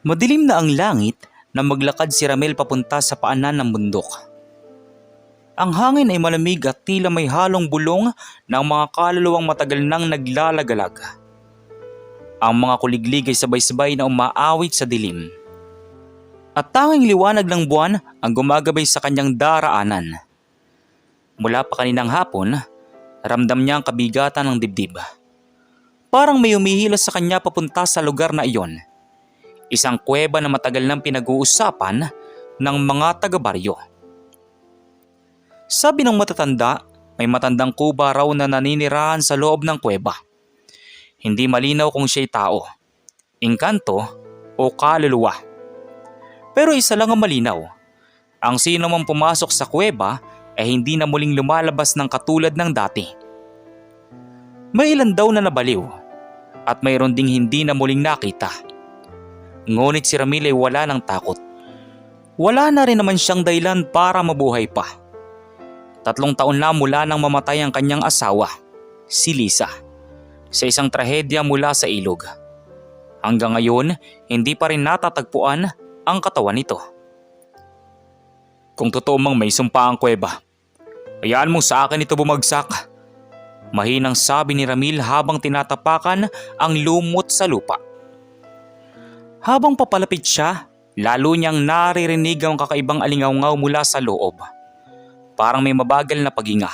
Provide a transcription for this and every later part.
Madilim na ang langit na maglakad si Ramel papunta sa paanan ng bundok. Ang hangin ay malamig at tila may halong bulong ng mga kaluluwang matagal nang naglalagalag. Ang mga kuliglig ay sabay-sabay na umaawit sa dilim. At tanging liwanag ng buwan ang gumagabay sa kanyang daraanan. Mula pa kaninang hapon, ramdam niya ang kabigatan ng dibdib. Parang may umihilas sa kanya papunta sa lugar na iyon. Isang kuweba na matagal nang pinag-uusapan ng mga taga-baryo. Sabi ng matatanda, may matandang kuba raw na naninirahan sa loob ng kuweba. Hindi malinaw kung siya'y tao, engkanto o kaluluwa. Pero isa lang ang malinaw. Ang sino mang pumasok sa kuweba ay hindi na muling lumalabas ng katulad ng dati. May ilan daw na nabaliw at mayroon ding hindi na muling nakita. Ngunit si Ramil ay wala ng takot. Wala na rin naman siyang dahilan para mabuhay pa. Tatlong taon na mula nang mamatay ang kanyang asawa, si Lisa, sa isang trahedya mula sa ilog. Hanggang ngayon, hindi pa rin natatagpuan ang katawan nito. Kung totoo mang may sumpa ang kuweba, hayaan mo sa akin ito bumagsak. Mahinang sabi ni Ramil habang tinatapakan ang lumot sa lupa. Habang papalapit siya, lalo niyang naririnig ang kakaibang alingaw mula sa loob. Parang may mabagal na paginga.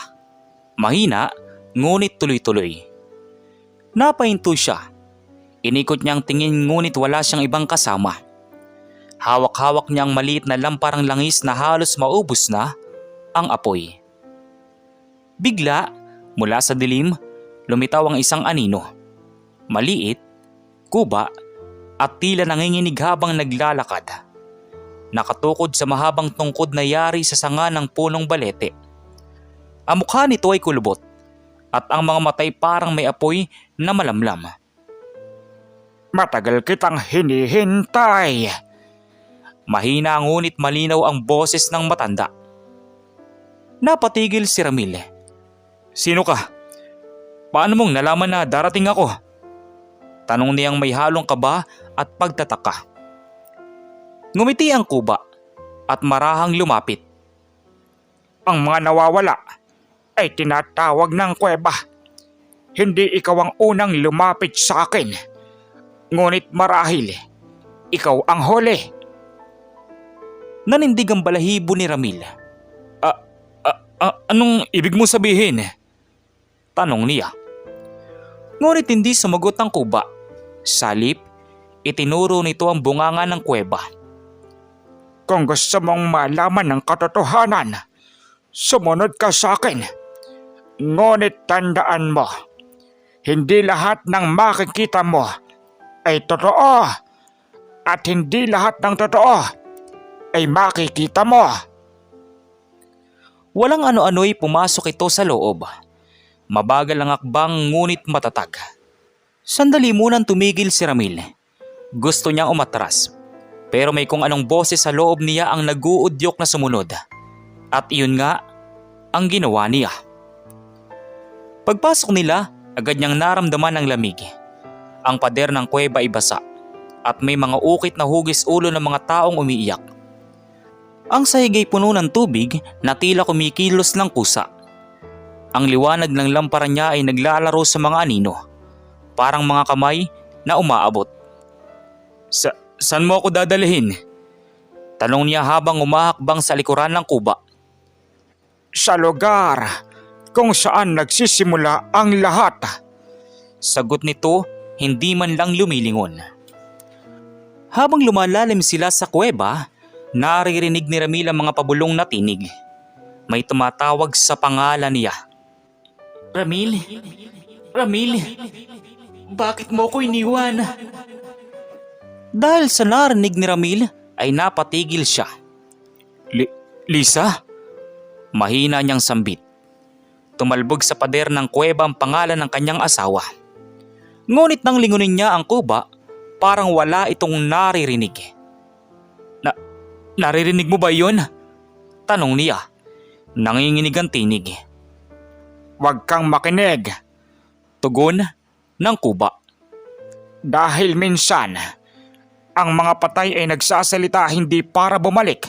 Mahina, ngunit tuloy-tuloy. Napahinto siya. Inikot niyang tingin ngunit wala siyang ibang kasama. Hawak-hawak niya ang maliit na lamparang langis na halos maubos na ang apoy. Bigla, mula sa dilim, lumitaw ang isang anino. Maliit, kuba, at tila nanginginig habang naglalakad. Nakatukod sa mahabang tungkod na yari sa sanga ng punong balete. Ang mukha nito ay kulubot at ang mga matay parang may apoy na malamlam. Matagal kitang hinihintay. Mahina ngunit malinaw ang boses ng matanda. Napatigil si Ramil. Sino ka? Paano mong nalaman na darating ako? Tanong niyang may halong kaba at pagtataka. Ngumiti ang kuba at marahang lumapit. Ang mga nawawala ay tinatawag ng kuweba. Hindi ikaw ang unang lumapit sa akin. Ngunit marahil, ikaw ang huli. Nanindig ang balahibo ni Ramil. Ah, ah, ah, anong ibig mo sabihin? Tanong niya. Ngunit hindi sumagot ang kuba. Salip, itinuro nito ang bunganga ng kuweba. Kung gusto mong malaman ng katotohanan, sumunod ka sa akin. Ngunit tandaan mo, hindi lahat ng makikita mo ay totoo. At hindi lahat ng totoo ay makikita mo. Walang ano-ano'y pumasok ito sa loob. Mabagal ang akbang ngunit matatag. Sandali munang tumigil si Ramil. Gusto niyang umatras. Pero may kung anong boses sa loob niya ang naguudyok na sumunod. At iyon nga, ang ginawa niya. Pagpasok nila, agad niyang naramdaman ang lamig. Ang pader ng kuweba ay basa at may mga ukit na hugis ulo ng mga taong umiiyak. Ang sahig ay puno ng tubig na tila kumikilos ng kusa. Ang liwanag ng lampara niya ay naglalaro sa mga anino. Parang mga kamay na umaabot. Sa saan mo ako dadalhin? Tanong niya habang umahakbang sa likuran ng kuba. Sa lugar kung saan nagsisimula ang lahat. Sagot nito, hindi man lang lumilingon. Habang lumalalim sila sa kuweba, naririnig ni Ramil ang mga pabulong na tinig. May tumatawag sa pangalan niya. Ramil? Ramil? Bakit mo ko iniwan? Dahil sa narinig ni Ramil ay napatigil siya. Li- Lisa? Mahina niyang sambit. Tumalbog sa pader ng kuweba ang pangalan ng kanyang asawa. Ngunit nang lingunin niya ang kuba, parang wala itong naririnig. Na, naririnig mo ba yun? Tanong niya. Nanginginig ang tinig. Huwag kang makinig Tugon ng kuba. dahil minsan Ang mga patay ay nagsasalita hindi para bumalik,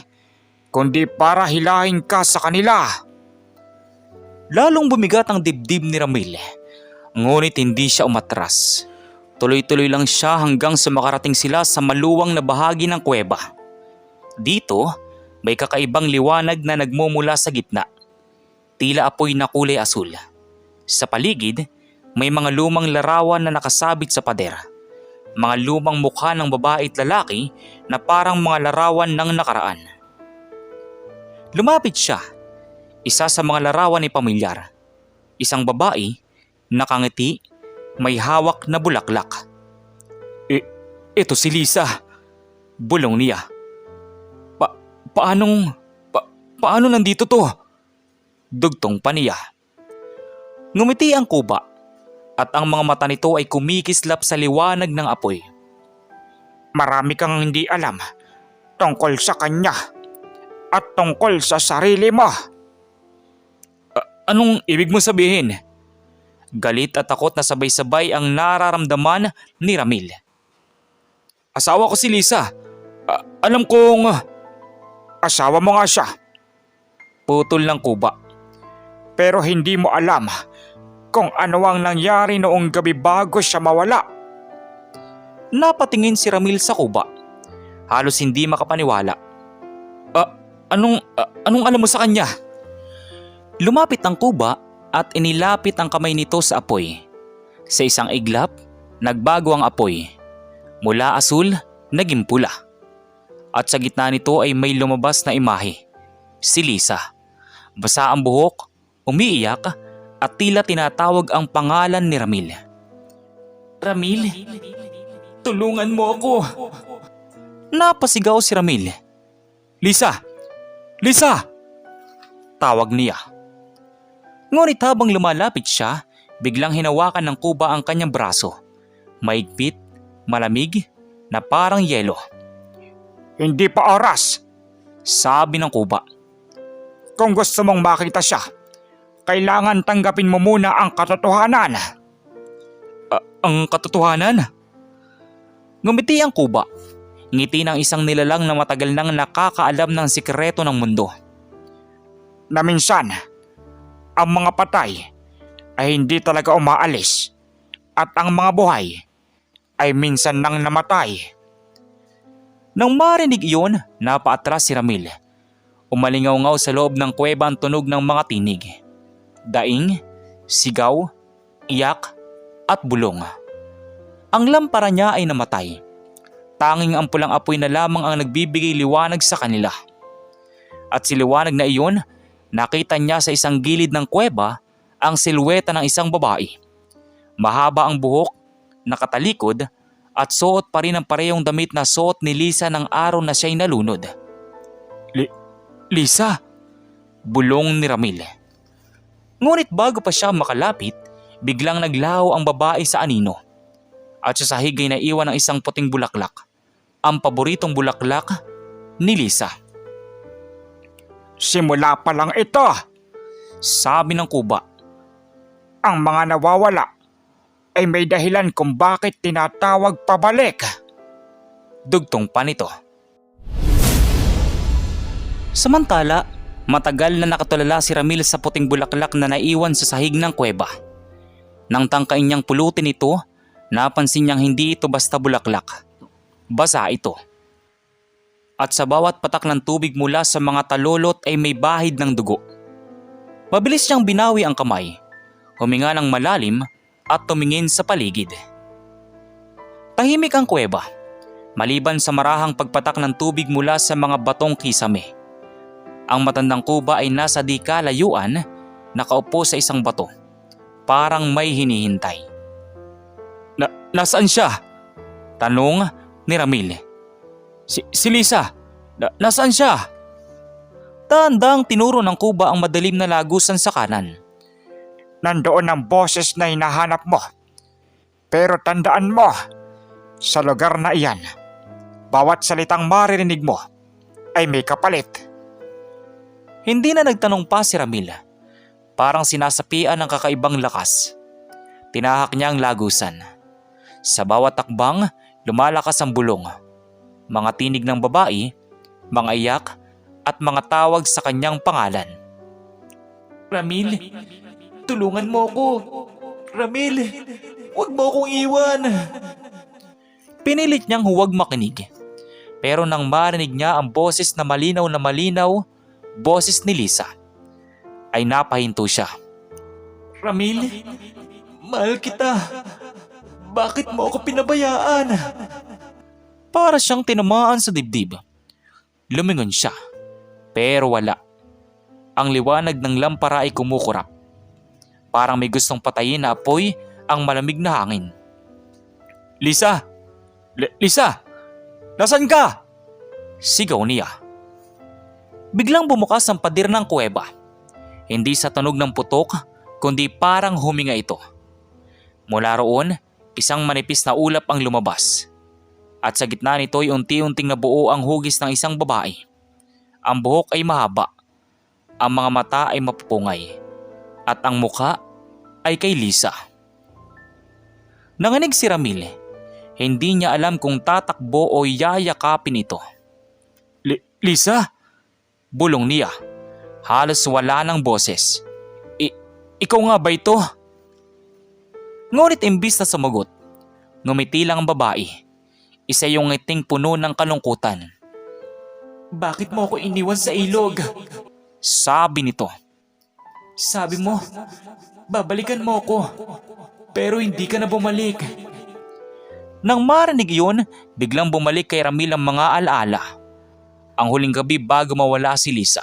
kundi para hilahin ka sa kanila. Lalong bumigat ang dibdib ni Ramil. Ngunit hindi siya umatras. Tuloy-tuloy lang siya hanggang sa makarating sila sa maluwang na bahagi ng kuweba. Dito, may kakaibang liwanag na nagmumula sa gitna. Tila apoy na kulay asul. Sa paligid, may mga lumang larawan na nakasabit sa pader. Mga lumang mukha ng babae at lalaki na parang mga larawan ng nakaraan. Lumapit siya isa sa mga larawan ni pamilyar. Isang babae, nakangiti, may hawak na bulaklak. E, ito si Lisa. Bulong niya. Pa, paanong, pa, paano nandito to? Dugtong pa niya. Ngumiti ang kuba at ang mga mata nito ay kumikislap sa liwanag ng apoy. Marami kang hindi alam tungkol sa kanya at tungkol sa sarili mo. Anong ibig mo sabihin? Galit at takot na sabay-sabay ang nararamdaman ni Ramil. Asawa ko si Lisa. A- alam kong Asawa mo nga siya, putol ng kuba. pero hindi mo alam kung ano ang nangyari noong gabi bago siya mawala. Napatingin si Ramil sa kuba. Halos hindi makapaniwala. Ah, anong, ah, anong alam mo sa kanya? Lumapit ang kuba at inilapit ang kamay nito sa apoy. Sa isang iglap, nagbago ang apoy. Mula asul, naging pula. At sa gitna nito ay may lumabas na imahe. Si Lisa. Basa ang buhok, umiiyak at tila tinatawag ang pangalan ni Ramil. Ramil? Tulungan mo ako. Napasigaw si Ramil. Lisa! Lisa! Tawag niya. Ngunit habang lumalapit siya, biglang hinawakan ng kuba ang kanyang braso. Maigpit, malamig, na parang yelo. Hindi pa oras. Sabi ng kuba. Kung gusto mong makita siya, kailangan tanggapin mo muna ang katotohanan. Ang katotohanan? Ngumiti ang kuba. Ngiti ng isang nilalang na matagal nang nakakaalam ng sikreto ng mundo. Na minsan, ang mga patay ay hindi talaga umaalis at ang mga buhay ay minsan nang namatay. Nang marinig iyon, napaatras si Ramil. Umalingaw-ngaw sa loob ng kuweba ang tunog ng mga tinig. Daing, sigaw, iyak, at bulong. Ang lampara niya ay namatay. Tanging ang pulang apoy na lamang ang nagbibigay liwanag sa kanila. At si liwanag na iyon, nakita niya sa isang gilid ng kuweba ang silweta ng isang babae. Mahaba ang buhok, nakatalikod, at suot pa rin ang parehong damit na suot ni Lisa ng araw na siya'y nalunod. Lisa? Bulong ni Ramil. Ngunit bago pa siya makalapit, biglang naglaho ang babae sa anino. At sa sahig ay naiwan ng isang puting bulaklak. Ang paboritong bulaklak ni Lisa. Simula pa lang ito, Sabi ng kuba. ang mga nawawala ay may dahilan kung bakit tinatawag pabalik. Dugtong pa nito. Samantala, matagal na nakatulala si Ramil sa puting bulaklak na naiwan sa sahig ng kuweba. Nang tangkain niyang pulutin ito, napansin niyang hindi ito basta bulaklak. Basa ito. At sa bawat patak ng tubig mula sa mga talolot ay may bahid ng dugo. Mabilis niyang binawi ang kamay, huminga ng malalim at tumingin sa paligid. Tahimik ang kuweba, maliban sa marahang pagpatak ng tubig mula sa mga batong kisame. Ang matandang kuba ay nasa di kalayuan, nakaupo sa isang bato. Parang may hinihintay. Na, nasaan siya? Tanong ni Ramil. Si, si Lisa, na, nasaan siya? Tandang tinuro ng kuba ang madilim na lagusan sa kanan. Nandoon ang boses na hinahanap mo. Pero tandaan mo, sa lugar na iyan, bawat salitang maririnig mo ay may kapalit. Hindi na nagtanong pa si Ramil. Parang sinasapian ng kakaibang lakas. Tinahak niya ang lagusan. Sa bawat takbang, lumalakas ang bulong. mga tinig ng babae, mga iyak at mga tawag sa kanyang pangalan. Ramil, tulungan mo ako. Ramil, huwag mo akong iwan. Pinilit niyang huwag makinig. Pero nang marinig niya ang boses na malinaw na malinaw, boses ni Lisa, ay napahinto siya. Ramil, mahal kita. Bakit mo ako pinabayaan? Para siyang tinamaan sa dibdib. Lumingon siya, pero wala. Ang liwanag ng lampara ay kumukurap. Parang may gustong patayin na apoy ang malamig na hangin. Lisa! Li- Lisa! Nasaan ka? Sigaw niya. Biglang bumukas ang pader ng kuweba. Hindi sa tunog ng putok, kundi parang huminga ito. Mula roon, isang manipis na ulap ang lumabas. At sa gitna nito ay unti-unting nabuo ang hugis ng isang babae. Ang buhok ay mahaba. Ang mga mata ay mapupungay. At ang muka ay kay Lisa. Nanganig si Ramil. Hindi niya alam kung tatakbo o yayakapin ito. Li- Lisa? Bulong niya. Halos wala ng boses. I- ikaw nga ba ito? Ngunit imbis na sumagot, ngumiti lang ang babae. Isa yung ngiting puno ng kalungkutan. Bakit mo ako iniwan sa ilog? Sabi nito. Sabi mo, babalikan mo ako. Pero hindi ka na bumalik. Nang marinig iyon, biglang bumalik kay Ramil ang mga alaala. Ang huling gabi bago mawala si Lisa.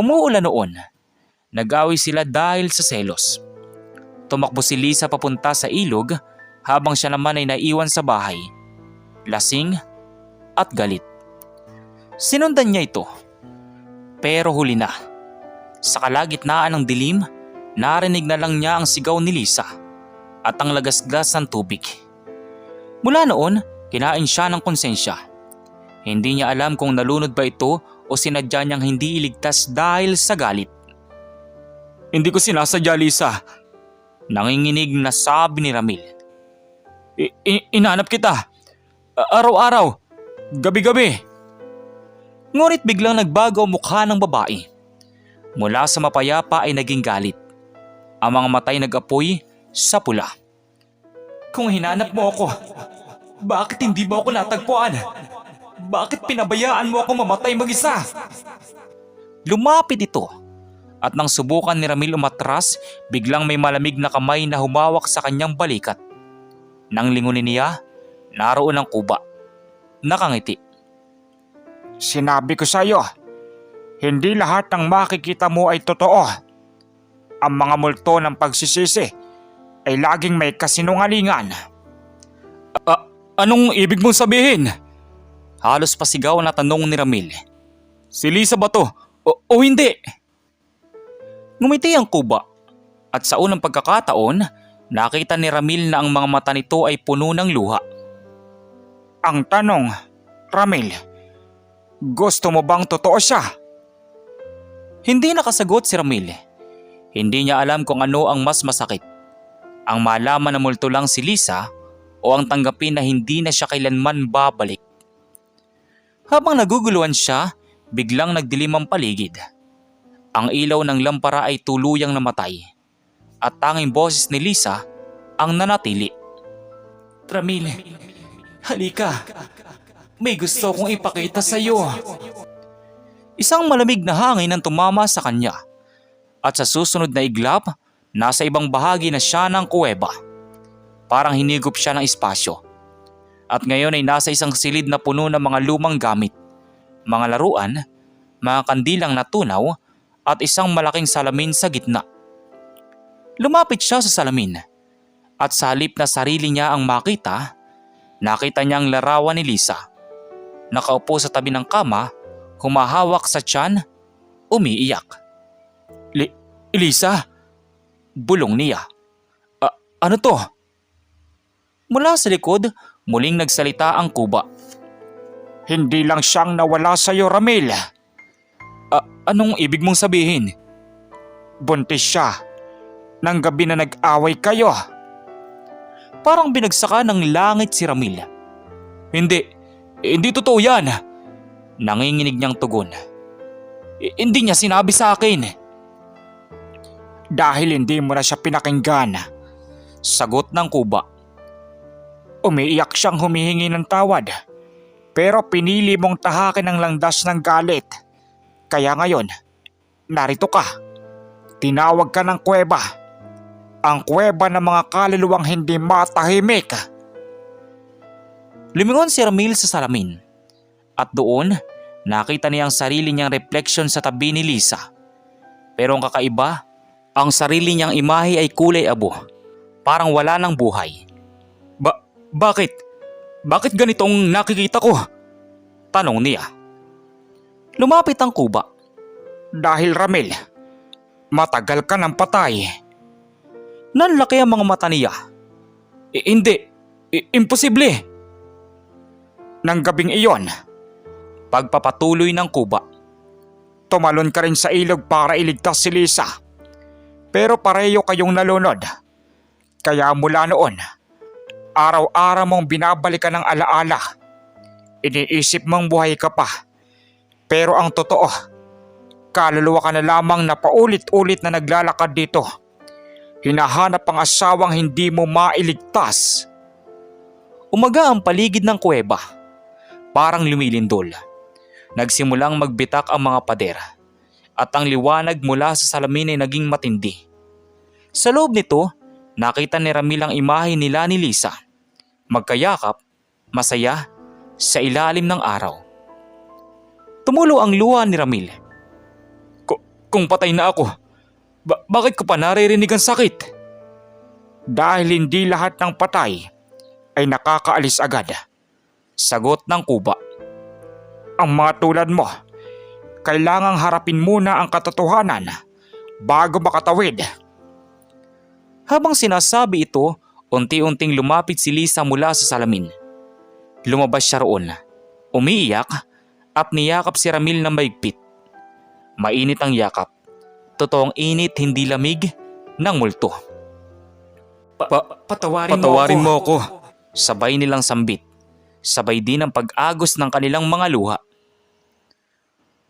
Umuulan noon. Nag-away sila dahil sa selos. Tumakbo si Lisa papunta sa ilog habang siya naman ay naiwan sa bahay. Lasing at galit. Sinundan niya ito. Pero huli na. Sa kalagitnaan ng dilim, narinig na lang niya ang sigaw ni Lisa at ang lagasgas ng tubig. Mula noon, kinain siya ng konsensya. Hindi niya alam kung nalunod ba ito o sinadya niyang hindi iligtas dahil sa galit. Hindi ko sinasadya, Lisa. Nanginginig na sabi ni Ramil. I- inanap kita. Araw-araw. Gabi-gabi. Ngunit biglang nagbago ang mukha ng babae. Mula sa mapayapa ay naging galit. Ang mga matay nag-apoy sa pula. Kung hinanap mo ako, bakit hindi mo ako natagpuan? Bakit pinabayaan mo ako mamatay mag-isa? Lumapit ito at nang subukan ni Ramil umatras, biglang may malamig na kamay na humawak sa kanyang balikat. Nang lingunin niya, naroon ang kuba. Nakangiti. Sinabi ko sa iyo, hindi lahat ng makikita mo ay totoo. Ang mga multo ng pagsisisi ay laging may kasinungalingan. A- anong ibig mong sabihin? Halos pasigaw na tanong ni Ramil. Si Lisa ba to? O, o hindi? Ngumiti ang kuba at sa unang pagkakataon, nakita ni Ramil na ang mga mata nito ay puno ng luha. Ang tanong, Ramil, gusto mo bang totoo siya? Hindi nakasagot si Ramil. Hindi niya alam kung ano ang mas masakit. Ang malaman na multo lang si Lisa o ang tanggapin na hindi na siya kailanman babalik. Habang naguguluhan siya, biglang nagdilim ang paligid. Ang ilaw ng lampara ay tuluyang namatay at tanging boses ni Lisa ang nanatili. Ramil, halika. May gusto kong ipakita sa iyo. Isang malamig na hangin ang tumama sa kanya at sa susunod na iglap, nasa ibang bahagi na siya ng kuweba. Parang hinigop siya ng espasyo. At ngayon ay nasa isang silid na puno ng mga lumang gamit, mga laruan, mga kandilang natunaw at isang malaking salamin sa gitna. Lumapit siya sa salamin at sa halip na sarili niya ang makita, nakita niya ang larawan ni Lisa. Nakaupo sa tabi ng kama humahawak sa tiyan, umiiyak. Li- Elisa? Bulong niya. "A- ano to? Mula sa likod, muling nagsalita ang kuba. Hindi lang siyang nawala sa iyo, Ramil. "A- anong ibig mong sabihin? Buntis siya. Nang gabi na nag-away kayo. Parang binagsaka ng langit si Ramil. Hindi, hindi totoo yan. Nanginginig niyang tugon. Hindi niya sinabi sa akin. Dahil hindi mo na siya pinakinggan. Sagot ng kuba. Umiiyak siyang humihingi ng tawad. Pero pinili mong tahakin ang langdas ng galit. Kaya ngayon, narito ka. Tinawag ka ng kuweba. Ang kuweba ng mga kaluluwang hindi matahimik. Lumingon si Ramil sa salamin. At doon, nakita niya ang sarili niyang refleksyon sa tabi ni Lisa. Pero ang kakaiba, ang sarili niyang imahe ay kulay abo. Parang wala ng buhay. Ba, bakit? Bakit ganitong nakikita ko? Tanong niya. Lumapit ang kuba. Dahil Ramil, matagal ka ng patay. Nanlaki ang mga mata niya. "I- hindi. I- imposible. Nang gabing iyon, Pagpapatuloy ng kuba. tumalon ka rin sa ilog para iligtas si Lisa. Pero pareho kayong nalunod. Kaya mula noon, araw-araw mong binabalikan ng alaala. Iniisip mong buhay ka pa. Pero ang totoo, kaluluwa ka na lamang na paulit-ulit na naglalakad dito. Hinahanap ang asawang hindi mo mailigtas. Umaga ang paligid ng kuweba. Parang lumilindol. Nagsimulang magbitak ang mga pader. At ang liwanag mula sa salamin ay naging matindi. Sa loob nito, nakita ni Ramil ang imahe nila ni Lisa. Magkayakap, masaya, sa ilalim ng araw. Tumulo ang luha ni Ramil. Ku- kung patay na ako, ba- bakit ko pa naririnig ang sakit? Dahil hindi lahat ng patay ay nakakaalis agad. Sagot ng kuba. Ang mga tulad mo, kailangang harapin muna ang katotohanan bago makatawid. Habang sinasabi ito, unti-unting lumapit si Lisa mula sa salamin. Lumabas siya roon, umiiyak at niyakap si Ramil na maigpit. Mainit ang yakap. Totoong init hindi lamig ng multo. Pa- Patawarin, patawarin mo mo ako. Sabay nilang sambit. Sabay din ang pag-agos ng kanilang mga luha.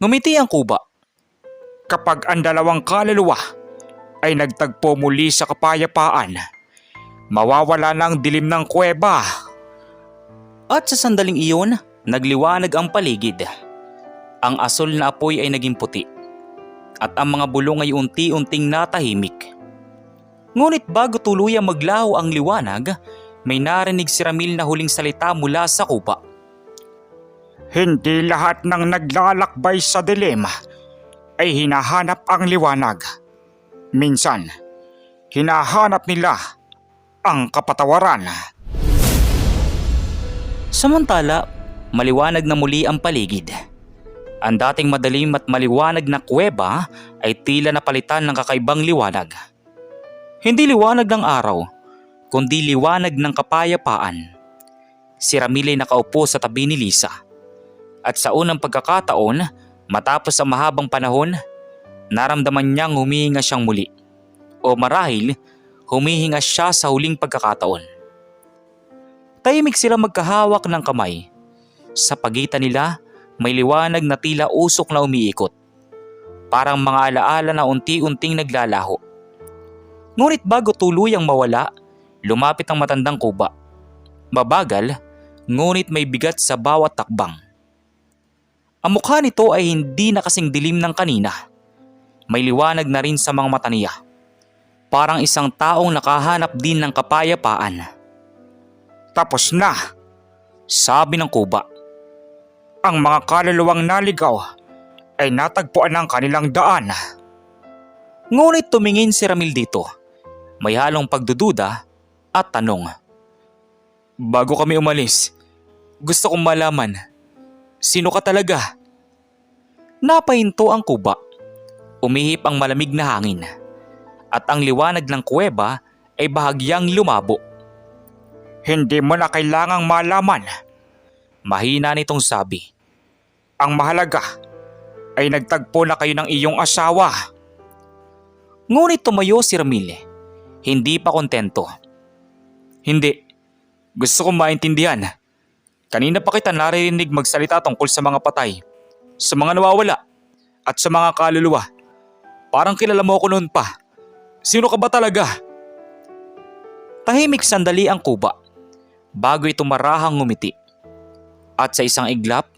Ngumiti ang kuba. Kapag ang dalawang kaluluwa ay nagtagpo muli sa kapayapaan, mawawala ang dilim ng kuweba. At sa sandaling iyon, nagliwanag ang paligid. Ang asol na apoy ay naging puti. At ang mga bulong ay unti-unting natahimik. Ngunit bago tuluyang maglaho ang liwanag, may narinig si Ramil na huling salita mula sa kupa. Hindi lahat ng naglalakbay sa dilim ay hinahanap ang liwanag. Minsan, hinahanap nila ang kapatawaran. Samantala, maliwanag na muli ang paligid. Ang dating madilim at maliwanag na kuweba ay tila napalitan ng kakaibang liwanag. Hindi liwanag ng araw, kundi liwanag ng kapayapaan. Si Ramil ay nakaupo sa tabi ni Lisa. At sa unang pagkakataon, matapos ang mahabang panahon, naramdaman niyang humihinga siyang muli. O marahil, humihinga siya sa huling pagkakataon. Tahimik sila magkahawak ng kamay. Sa pagitan nila, may liwanag na tila usok na umiikot. Parang mga alaala na unti-unting naglalaho. Ngunit bago tuluyang mawala, lumapit ang matandang kuba. Mabagal, ngunit may bigat sa bawat takbang. Ang mukha nito ay hindi na kasing dilim ng kanina. May liwanag na rin sa mga mata niya. Parang isang taong nakahanap din ng kapayapaan. Tapos na, Sabi ng kuba. ang mga kaluluwang naligaw ay natagpuan ng kanilang daan. Ngunit tumingin si Ramil dito. May halong pagdududa at tanong. Bago kami umalis, gusto kong malaman, sino ka talaga? Napahinto ang kuba. Umihip ang malamig na hangin. At ang liwanag ng kuweba ay bahagyang lumabo. Hindi mo na kailangang malaman. Mahina nitong sabi. Ang mahalaga ay nagtagpo na kayo ng iyong asawa. Ngunit tumayo si Ramil. Hindi pa kontento. Hindi. Gusto kong maintindihan. Kanina pa kita naririnig magsalita tungkol sa mga patay, sa mga nawawala, at sa mga kaluluwa. Parang kilala mo ako noon pa. Sino ka ba talaga? Tahimik sandali ang kuba bago ito marahang ngumiti. At sa isang iglap,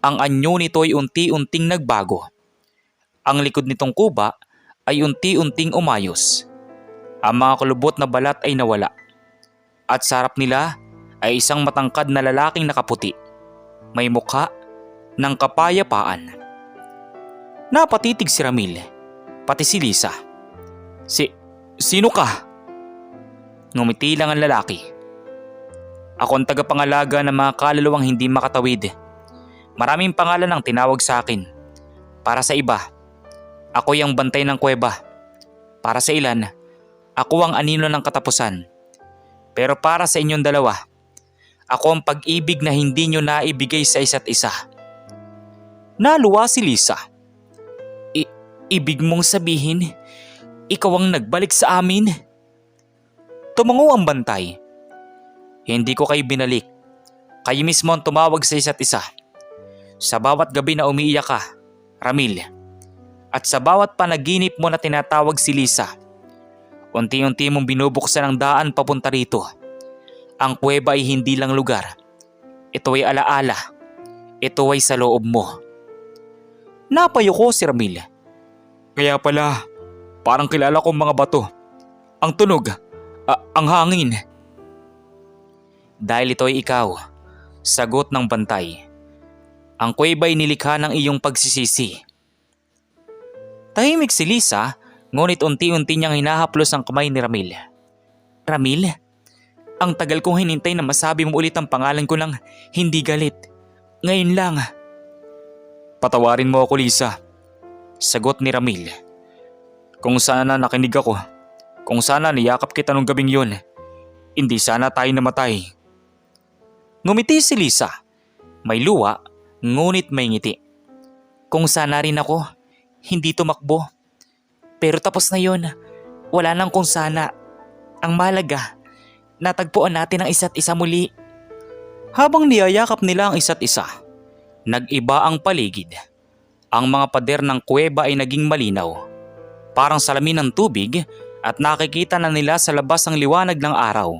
ang anyo nito ay unti-unting nagbago. Ang likod nitong kuba ay unti-unting umayos. Ang mga kulubot na balat ay nawala. At sa harap nila ay isang matangkad na lalaking nakaputi. May mukha ng kapayapaan. Napatitig si Ramil, pati si Lisa. Si, sino ka? Ngumiti lang ang lalaki. Ako ang tagapangalaga ng mga kaluluwang hindi makatawid. Maraming pangalan ang tinawag sa akin. Para sa iba, ako yung bantay ng kuweba. Para sa ilan, ako ang anino ng katapusan. Pero para sa inyong dalawa, ako ang pag-ibig na hindi nyo naibigay sa isa't isa. Naluwa si Lisa. I- ibig mong sabihin, ikaw ang nagbalik sa amin? Tumango ang bantay. Hindi ko kayo binalik. Kayo mismo ang tumawag sa isa't isa. Sa bawat gabi na umiiyak ka, Ramil. At sa bawat panaginip mo na tinatawag si Lisa, unti-unti mong binubuksan ang daan papunta rito. Ang kuweba ay hindi lang lugar. Ito ay alaala. Ito ay sa loob mo. Napayuko si Ramil. Kaya pala, parang kilala kong mga bato. Ang tunog, a- ang hangin. Dahil ito ay ikaw, sagot ng bantay. Ang kuweba ay nilikha ng iyong pagsisisi. Tahimik si Lisa, ngunit unti-unti niyang hinahaplos ang kamay ni Ramil. Ramil? Ang tagal kong hinintay na masabi mo ulit ang pangalan ko ng hindi galit. Ngayon lang. Patawarin mo ako, Lisa. Sagot ni Ramil. Kung sana nakinig ako, kung sana niyakap kita nung gabing yun, hindi sana tayo namatay. Ngumiti si Lisa. May luwa, ngunit may ngiti. Kung sana rin ako, hindi tumakbo. Pero tapos na yun. Wala nang kung sana. Ang malaga, natagpuan natin ang isa't isa muli. Habang niyayakap nila ang isa't isa, nag-iba ang paligid. Ang mga pader ng kuweba ay naging malinaw. Parang salamin ng tubig at nakikita na nila sa labas ang liwanag ng araw.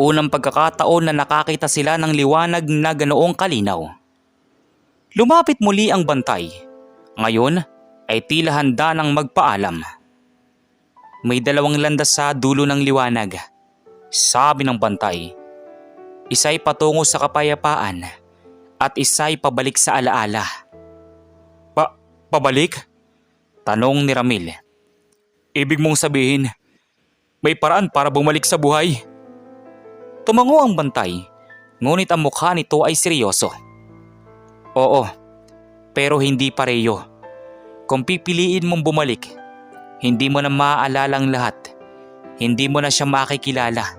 Unang pagkakataon na nakakita sila ng liwanag na ganoong kalinaw. Lumapit muli ang bantay. Ngayon ay tila handa ng magpaalam. May dalawang landas sa dulo ng liwanag. Sabi ng bantay. Isa'y patungo sa kapayapaan at isa'y pabalik sa alaala. Pa pabalik? Tanong ni Ramil. Ibig mong sabihin, may paraan para bumalik sa buhay? Tumango ang bantay, ngunit ang mukha nito ay seryoso. Oo, pero hindi pareho. Kung pipiliin mong bumalik, hindi mo na maaalala ang lahat. Hindi mo na siya makikilala.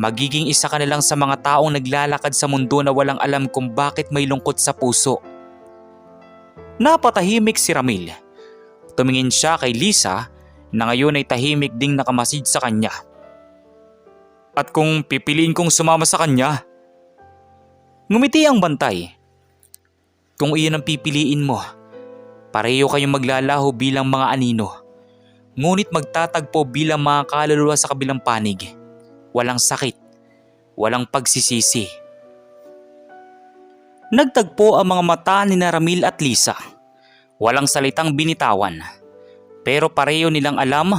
Magiging isa ka na lang sa mga taong naglalakad sa mundo na walang alam kung bakit may lungkot sa puso. Napatahimik si Ramil. Tumingin siya kay Lisa na ngayon ay tahimik ding nakamasid sa kanya. At kung pipiliin kong sumama sa kanya? Ngumiti ang bantay. Kung iyon ang pipiliin mo, pareho kayong maglalaho bilang mga anino. Ngunit magtatagpo bilang mga kaluluwa sa kabilang panig. Walang sakit, walang pagsisisi. Nagtagpo ang mga mata ni Naramil at Lisa. Walang salitang binitawan. Pero pareho nilang alam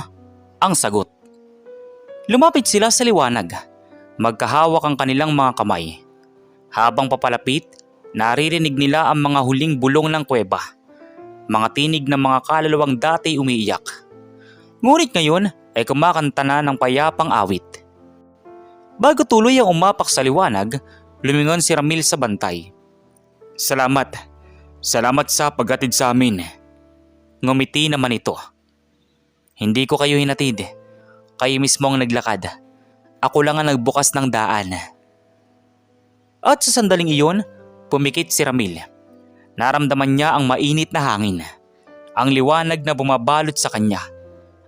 ang sagot. Lumapit sila sa liwanag. Magkahawak ang kanilang mga kamay. Habang papalapit, naririnig nila ang mga huling bulong ng kuweba. Mga tinig ng mga kaluluwang dati umiiyak. Ngunit ngayon ay kumakanta na ng payapang awit. Bago tuloy ang umapak sa liwanag, lumingon si Ramil sa bantay. Salamat. Salamat sa paghatid sa amin. Ngumiti naman ito. Hindi ko kayo hinatid. Kayo mismo ang naglakad. Ako lang ang nagbukas ng daan. At sa sandaling iyon, pumikit si Ramil. Naramdaman niya ang mainit na hangin. Ang liwanag na bumabalot sa kanya.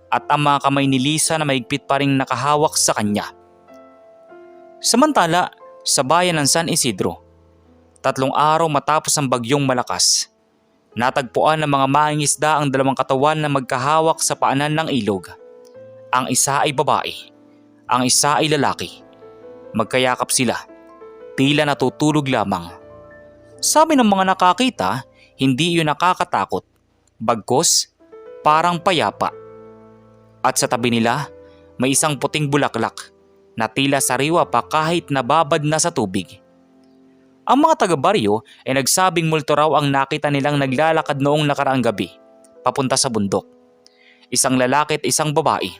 At ang mga kamay ni Lisa na maigpit pa rin nakahawak sa kanya. Samantala, sa bayan ng San Isidro, Tatlong araw matapos ang bagyong malakas, natagpuan ng mga mangingisda ang dalawang katawan na magkahawak sa paanan ng ilog. Ang isa ay babae, ang isa ay lalaki. Magkayakap sila, tila natutulog lamang. Sabi ng mga nakakita, hindi iyon nakakatakot, bagkos parang payapa. At sa tabi nila, may isang puting bulaklak na tila sariwa pa kahit nababad na sa tubig. Ang mga taga-baryo ay nagsabing multo raw ang nakita nilang naglalakad noong nakaraang gabi, papunta sa bundok. Isang lalaki at isang babae,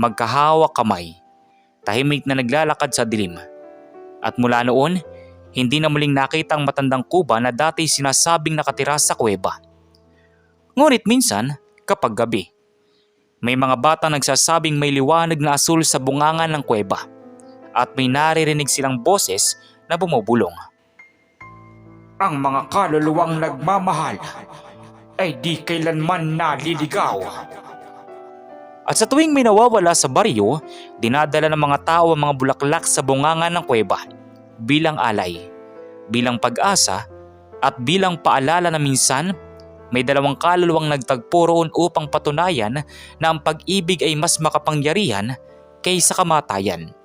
magkahawak kamay, tahimik na naglalakad sa dilim. At mula noon, hindi na muling nakita ang matandang kuba na dati sinasabing nakatira sa kuweba. Ngunit minsan, kapag gabi, may mga bata nagsasabing may liwanag na asul sa bungangan ng kuweba at may naririnig silang boses na bumubulong. Ang mga kaluluwang nagmamahal ay di kailanman naliligaw. At sa tuwing may nawawala sa baryo, dinadala ng mga tao ang mga bulaklak sa bungangan ng kuweba bilang alay, bilang pag-asa at bilang paalala na minsan may dalawang kaluluwang nagtagpo roon upang patunayan na ang pag-ibig ay mas makapangyarihan kaysa kamatayan.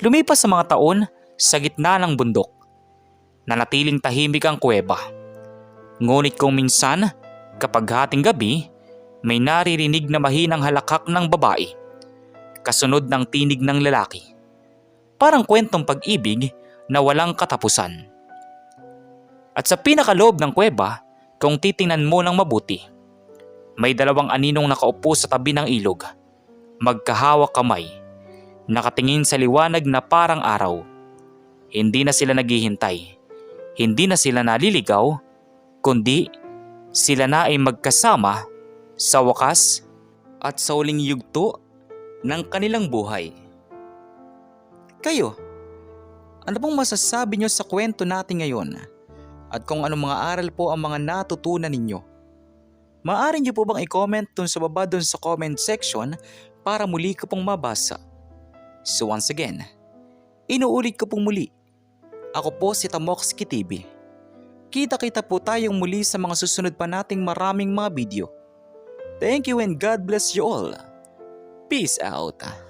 Lumipas sa mga taon sa gitna ng bundok, nanatiling tahimik ang kuweba. Ngunit kung minsan, kapag hating gabi, may naririnig na mahinang halakhak ng babae, kasunod ng tinig ng lalaki. Parang kwentong pag-ibig na walang katapusan. At sa pinakaloob ng kuweba, kung titingnan mo ng mabuti, may dalawang aninong nakaupo sa tabi ng ilog, magkahawak kamay, nakatingin sa liwanag na parang araw. Hindi na sila naghihintay, hindi na sila naliligaw, kundi sila na ay magkasama sa wakas at sa uling yugto ng kanilang buhay. Kayo, ano pong masasabi nyo sa kwento natin ngayon? At kung anong mga aral po ang mga natutunan ninyo? Maaari nyo po bang i-comment dun sa baba dun sa comment section para muli ko pong mabasa? So once again, inuulit ko pong muli. Ako po si Tamoxki TV. Kita-kita po tayong muli sa mga susunod pa nating maraming mga video. Thank you and God bless you all. Peace out.